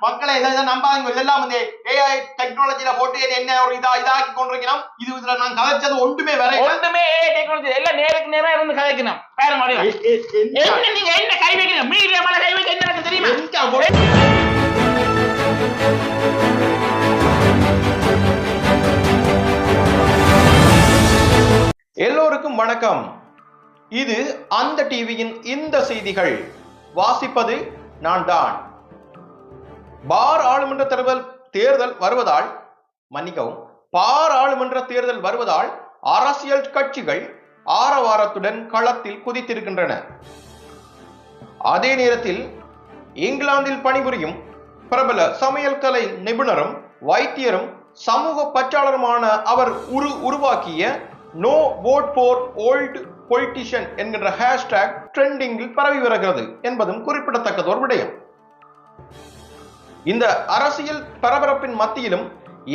மக்களை இதை இதை நம்பாதீங்க இதெல்லாம் வந்து ஏஐ டெக்னாலஜில போட்டு என்ன- ஒரு இதா இதாக்கி கொண்டிருக்கிறோம் இது இதுல நான் கதைச்சது ஒன்றுமே வர ஒன்றுமே டெக்னாலஜி எல்லாம் நேருக்கு நேரா இருந்து கதைக்கணும் பாருங்க அப்படியே. என்ன நீங்க என்ன கை வைக்கிறீங்க மீடியா மேல கை வைக்க என்ன தெரியுமா எல்லோருக்கும் வணக்கம் இது அந்த டிவியின் இந்த செய்திகள் வாசிப்பது நான் தான் பார் ஆளுமன்ற தேர்தல் தேர்தல் வருவதால் மன்னிக்கவும் பாராளுமன்ற தேர்தல் வருவதால் அரசியல் கட்சிகள் ஆரவாரத்துடன் களத்தில் குதித்திருக்கின்றன. அதே நேரத்தில் இங்கிலாந்தில் பணிபுரியும் பிரபல சமையல் கலை நிபுணரும் வைத்தியரும் சமூக பற்றாளருமான அவர் உரு உருவாக்கிய no vote for old politician என்கின்ற ஹேஷ்டேக் ட்ரெண்டிங்கில் பரவி வருகிறது என்பதும் குறிப்பிடத்தக்கது ஒரு விடயம். இந்த அரசியல் பரபரப்பின் மத்தியிலும்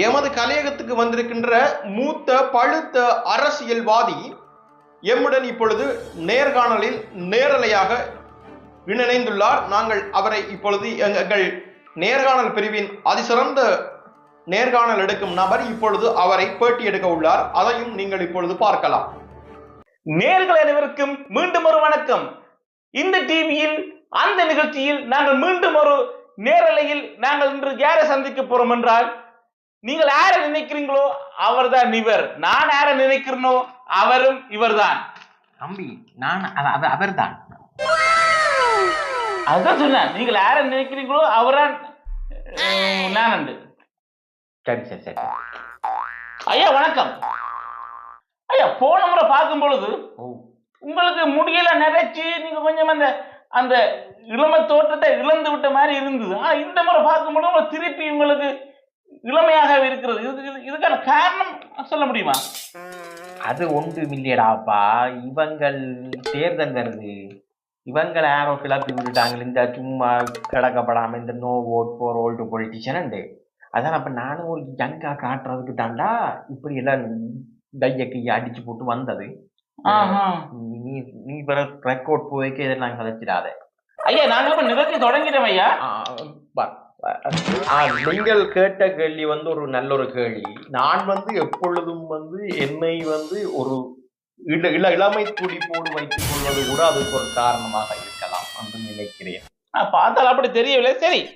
எமது கலையகத்துக்கு வந்திருக்கின்ற மூத்த பழுத்த அரசியல்வாதி எம்முடன் இப்பொழுது நேர்காணலில் நேரலையாக இணைந்துள்ளார். நாங்கள் அவரை இப்பொழுது எங்கள் நேர்காணல் பிரிவின் அதிசிறந்த நேர்காணல் எடுக்கும் நபர் இப்பொழுது அவரை பேட்டி எடுக்க உள்ளார். அதையும் நீங்கள் இப்பொழுது பார்க்கலாம். நேர்கள் அனைவருக்கும் மீண்டும் ஒரு வணக்கம். இந்த டிவியில் அந்த நிகழ்ச்சியில் நாங்கள் மீண்டும் ஒரு நேரலையில் நாங்கள் இன்று யாரை சந்திக்க போறோம் என்றால் நீங்கள் யாரை நினைக்கிறீங்களோ அவர்தான் இவர் நான் யாரை நினைக்கிறேனோ அவரும் இவர்தான். தம்பி நான் அவ- அவ- அவர்தான். அதுதான் சொன்னேன். நீங்கள் யாரை நினைக்கிறீங்களோ அவரான் நான் உண்டு சரி சரி சரி. ஐயா வணக்கம். ஐயா போன முறை பார்க்கும் பொழுது உங்களுக்கு முடியல நிறைச்சு நீங்க கொஞ்சம் அந்த அந்த இளமை தோற்றத்தை இழந்து விட்ட மாதிரி இருந்தது. ஆனா இந்த முறை பார்க்கும்போது உங்களுக்கு திருப்பி உங்களுக்கு இளமையாக இருக்கிறது. இதுக்கு இதுக்கான காரணம் சொல்ல முடியுமா? அது ஒன்று இல்லையடாப்பா இவங்கள் தேர்தல் வருது இவங்களை யாரோ கிளப்பி விட்டுட்டாங்க இந்த சும்மா கிடக்கப்படாம இந்த no vote for old politician அதான் அப்ப நானும் ஒரு யங்கா காட்டுறதுக்கு தாண்டா இப்படி எல்லாம் டையக்கு அடிச்சு போட்டு வந்தது. நீ நீ பிறகு ரெக்கார்ட் போய்க்கு இதெல்லாம் கதைச்சிடாத. ஐயா நாங்க இப்ப நிகழ்ச்சி தொடங்கிட்டோம் ஐயா. நீங்கள் கேட்ட கேள்வி வந்து ஒரு நல்ல ஒரு கேள்வி. நான் வந்து எப்பொழுதும் வந்து என்னை வந்து ஒரு இள இள இளமை துடிப்போடு வைத்துக் கொள்வது கூட அதுக்கு ஒரு காரணமாக இருக்கலாம் என்று நினைக்கிறேன். பார்த்தால் அப்படி தெரியவில்லை. சரி.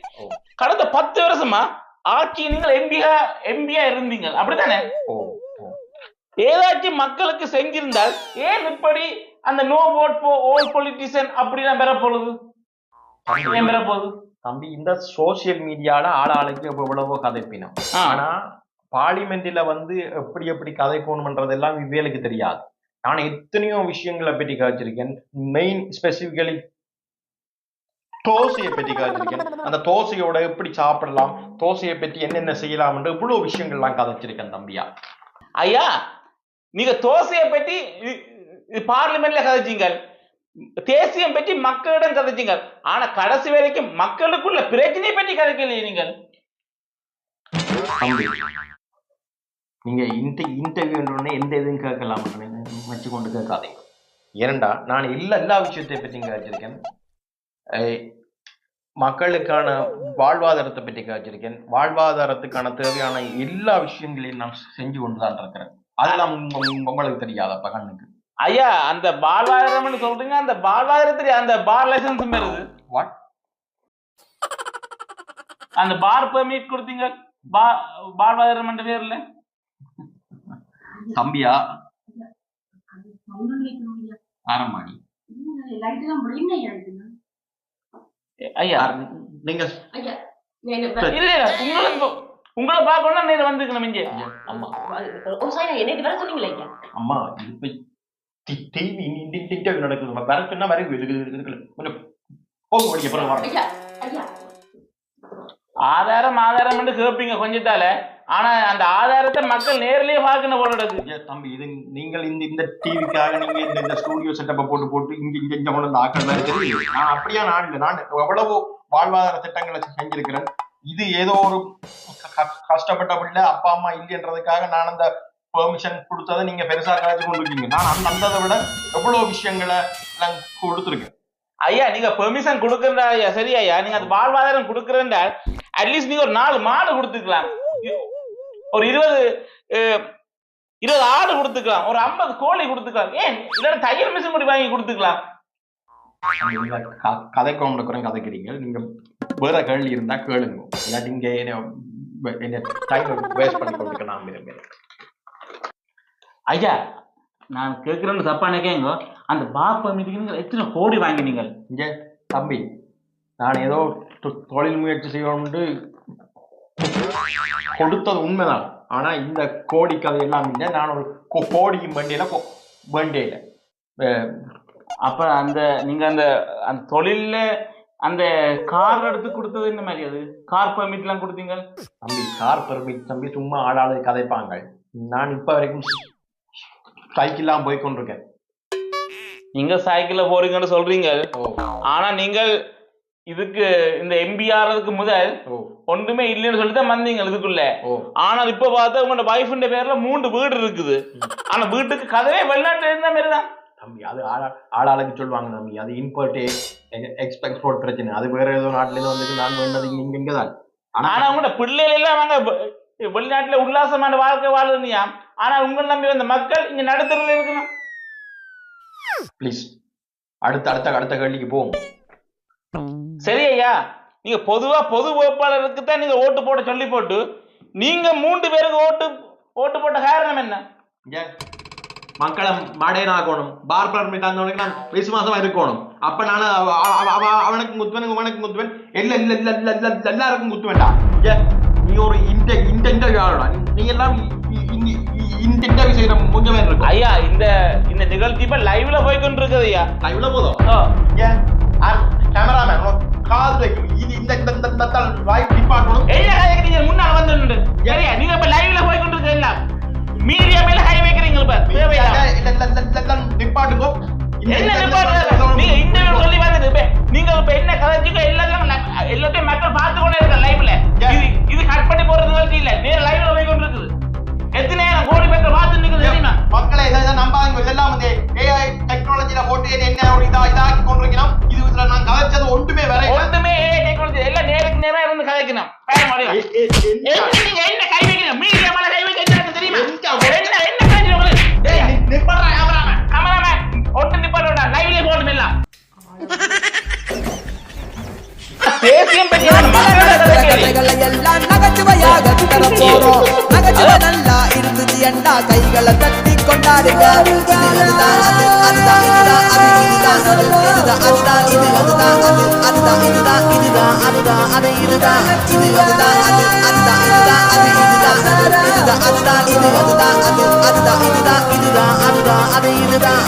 கடந்த பத்து வருஷமா ஆட்சி நீங்கள் எம்பியா எம்பியா இருந்தீங்க அப்படித்தானே? ஓ. ஏதாச்சும் மக்களுக்கு செஞ்சிருந்தால் ஏன் இப்படி அந்த நோ ஓட் போ ஓல் பொலிட்டிஷியன் அப்படிலாம் பெற போகுது ஏன் பெற போகுது தம்பி இந்த சோசியல் மீடியால ஆளாளுக்கு எவ்வளவோ கதைப்பினம். ஆனா பார்லிமெண்ட்ல வந்து எப்படி எப்படி கதைக்கணும்ன்றதெல்லாம் இவ்வேலுக்கு தெரியாது. நான் எத்தனையோ விஷயங்களை பற்றி காய்ச்சிருக்கேன். மெயின் ஸ்பெசிபிக்கலி தோசையை பற்றி காய்ச்சிருக்கேன். அந்த தோசையோட எப்படி சாப்பிடலாம் தோசையை பற்றி என்னென்ன செய்யலாம்ன்ற இவ்வளவு விஷயங்கள்லாம் கதைச்சிருக்கேன் தம்பியா. ஐயா நீங்க தோசையை பற்றி பார்லிமெண்ட்ல கதைச்சிங்கள். தேசியம் பற்றி மக்களிடம் கதைச்சிங்கள். ஆனா கடைசி வரைக்கும் மக்களுக்குள்ள பிரச்சனை பற்றி கதைக்கலையே நீங்கள். நீங்க இன்டர் இன்டர்வியூன்றே எந்த இதுவும் கேட்கலாம். வச்சு கொண்டு கேட்காதீங்க. ஏனண்டா நான் எல்லா எல்லா விஷயத்தை பற்றியும் கதைச்சிருக்கேன் அஹ் மக்களுக்கான வாழ்வாதாரத்தை பற்றி கதைச்சிருக்கேன் வாழ்வாதாரத்துக்கான தேவையான எல்லா விஷயங்களையும் நான் செஞ்சு கொண்டு தான் இருக்கிறேன். அதெல்லாம் உங்க- உங்க- உங்களுக்கு தெரியாதப்ப கண்ணுக்கு? ஐயா அந்த வாழ்வாதாரம்னு சொல்றீங்க அந்த வாழ்வாதாரத்துல அந்த பார் லைசன்ஸ் வருது? அந்த பார் பெர்மிட் கொடுத்தீங்க பா- வாழ்வாதாரம் என்ற பேர்ல? தம்பியா? ஆரம்பாணி ஐயா. நீங்க உங்களை இப்போ- உங்களை பார்க்கணும் நீங்க வந்துக்கணும் இங்க அம்மா என்னைக்கு வர சொன்னீங்களே அம்மா இப்ப டிவி நடக்குது. வர சொன்னா வர கொஞ்சம் போக முடியும் அப்புறம் வரேன் ஐயா ஐயா. ஆதாரம் ஆதாரம் கேட்பீங்க கொஞ்சத்தால ஆனா அந்த ஆதாரத்தை மக்கள் நேர்லயே பார்க்கணும் போல ஐயா, தம்பி இது நீங்கள் இந்த இந்த டிவிக்காக நீங்க இந்த இந்த ஸ்டூடியோ செட்டப்பை போட்டு போட்டு இங்க இங்க இங்க கொண்டு வந்து மாதிரி தெரியுது. நான் அப்படியா நான் இல்லை நான் எவ்வளவு வாழ்வாதார திட்டங்களை செஞ்சிருக்கிறேன். இது ஏதோ ஒரு கஷ்டப்பட்ட பிள்ளை அப்பா அம்மா இல்லைன்றதுக்காக நான் அந்த பெர்மிஷன் கொடுத்ததை நீங்க பெருசா கழிச்சு கொண்டு இருக்கீங்க நான் அந்த அந்ததை விட எவ்வளவு விஷயங்களை நான் கொடுத்துருக்கேன். ஐயா நீங்க பெர்மிஷன் கொடுக்கறா ஐயா? சரி ஐயா? நீங்க அது வாழ்வாதாரம் கொடுக்கறா அட்லீஸ்ட் நீங்க ஒரு நாலு மாடு கொடுத்துக்கலாம். ஒரு இருபது இருபது ஆடு கொடுத்துக்கலாம். ஒரு ஐம்பது கோழி கொடுத்துக்கலாம். ஏன்? இல்லைன்னா தையல் மிஷின் கூட வாங்கி கொடுத்துக்கலாம். நீங்க க- கதைக்கோம்ல குறை கதைக்கிறீங்க. நீங்க வேற கேள்வி இருந்தா கேளுங்க. இல்லாட்டி இங்க என்ன என்ன டைம் வேஸ்ட் பண்ணி கொடுக்க நான் விரும்புகிறேன். ஐயா நான் கேட்கிறேன்னு தப்பா நினைக்கங்க அந்த பாப்பா மீட்டிங் எத்தனை கோடி வாங்கினீங்க இங்க தம்பி நான் ஏதோ தொ- தொழில் முயற்சி செய்யணும்னு கொடுத்தது உண்மைதான். ஆனா இந்த கோடி கதை எல்லாம் இல்லை. நான் ஒரு கோ- வண்டியில வண்டியில அப்ப அந்த நீங்க அந்த அந்த தொழில்ல அந்த கார் எடுத்து கொடுத்தது என்ன மாதிரி அது? கார் பெர்மிட் எல்லாம் கொடுத்தீங்க? தம்பி கார் பெர்மிட் தம்பி சும்மா ஆளாளு கதைப்பாங்க. நான் இப்ப வரைக்கும் சைக்கிள்லாம் போய் கொண்டிருக்கேன். நீங்க சைக்கிள்ல போறீங்கன்னு சொல்றீங்க. ஆனா நீங்கள் இதுக்கு இந்த எம்பி ஆறதுக்கு முதல் ஒன்றுமே இல்லைன்னு சொல்லி தான் வந்தீங்க இதுக்குள்ள. ஓ. ஆனால் இப்ப பார்த்தா உங்களோட வைஃப்ன்ற பேர்ல மூன்று வீடு இருக்குது. ஆனா வீட்டுக்கு கதவே வெளிநாட்டுல இருந்த மாதிரி தான். தம்பி அது ஆளா ஆளாளுக்கு சொல்லுவாங்க தம்பி அது இம்போர்ட் எக்ஸ்பெக்ட் பிரச்சனை. அது வேற ஏதோ நாட்டுல இருந்து வந்துட்டு நான் வேண்டது இங்க இங்க தான். ஆனா உங்களோட பிள்ளைகள் எல்லாம் வாங்க வெ- வெளிநாட்டுல உல்லாசமான வாழ்க்கை வாழுனியா ஆனா உங்களை நம்பி வந்த மக்கள் இங்க நடுத்தரில் இருக்கணும். ப்ளீஸ் அடுத்த அடுத்த அடுத்த கேள்விக்கு போவோம். சரி ஐயா நீங்க பொதுவா பொது வேட்பாளருக்கு தான் நீங்க ஓட்டு போட சொல்லி போட்டு நீங்க மூன்று பேருக்கு ஓட்டு ஓட்டு போட்ட காரணம் என்ன? மக்களை மடையனாக்கணும் பார் பர்மிட் தந்தவனுக்கு நான் விசுவாசமா இருக்கணும் அப்ப நான் அவ- அவ- அவ- அவனுக்கு குத்துவன் உனக்கு குத்துவன் இல்ல இல்ல இல்ல இல்ல இல்ல எல்லாருக்கும் குத்துவேன்டா இங்க நீ ஒரு இந்த இந்த இன்டர்வியூ ஆகலாம் நீ எல்லாம் இந்த இன்டர்வியூ செய்யற கொஞ்சமே இருக்கும் ஐயா இந்த இந்த நிகழ்ச்சி இப்ப லைவ்ல போய் கொண்டு இருக்குது ஐயா இவ்வளவு போதும் ஏன் கேமராமேன் காது வைக்கும் இது இந்த இந்த இந்த இந்த தல் வாய் டிபார்ட்மெண்ட் என்ன கதைக்கு நீங்க முன்னால வந்து சரியா நீங்க இப்ப லைவ்ல போய் கொண்டு இருக்க மீடியா மேல கை வைக்கிறீங்க இப்ப தேவையா இல்ல இல்ல இல்ல இல்ல நிப்பாட்டுக்கோ. என்ன நிப்பாட்டுறது? நீங்க இன்டர்வியூ சொல்லி இப்ப நீங்க இப்ப என்ன கதைச்சுக்கோ எல்லாத்தையும் எல்லாத்தையும் மக்கள் பார்த்து கொண்டே இருக்க லைவ்ல இது இது கட் பண்ணி போறது இல்ல. நேர லைவ்ல போய் கொண்டு இருக்குது எத்தனை கோடி மக்கள் பார்த்து நிக்குது தெரியுமா? மக்களை இதை நம்பாதீங்க. இதெல்லாம் வந்து ஏஐ தேசியம். கதைகளை எல்லாம் நகைச்சுவையாக தர போறோம். நகைச்சுவை நல்லா இருந்துச்சு. என்றா கைகளை தட்டி கொண்டாடுங்க. அதுதான் அது. அதுதான் இதுதான் அது. இதுதான் இதுதான் அதுதான் இது. அதுதான் அது. அதுதான் இதுதான் இதுதான் அதுதான் அது. இதுதான் இது. அதுதான் அது. அதுதான் இதுதான் அது. இதுதான் இதுதான் அதுதான் இது. அதுதான் அது. அதுதான் இதுதான் இதுதான் அதுதான் அது. இதுதான்.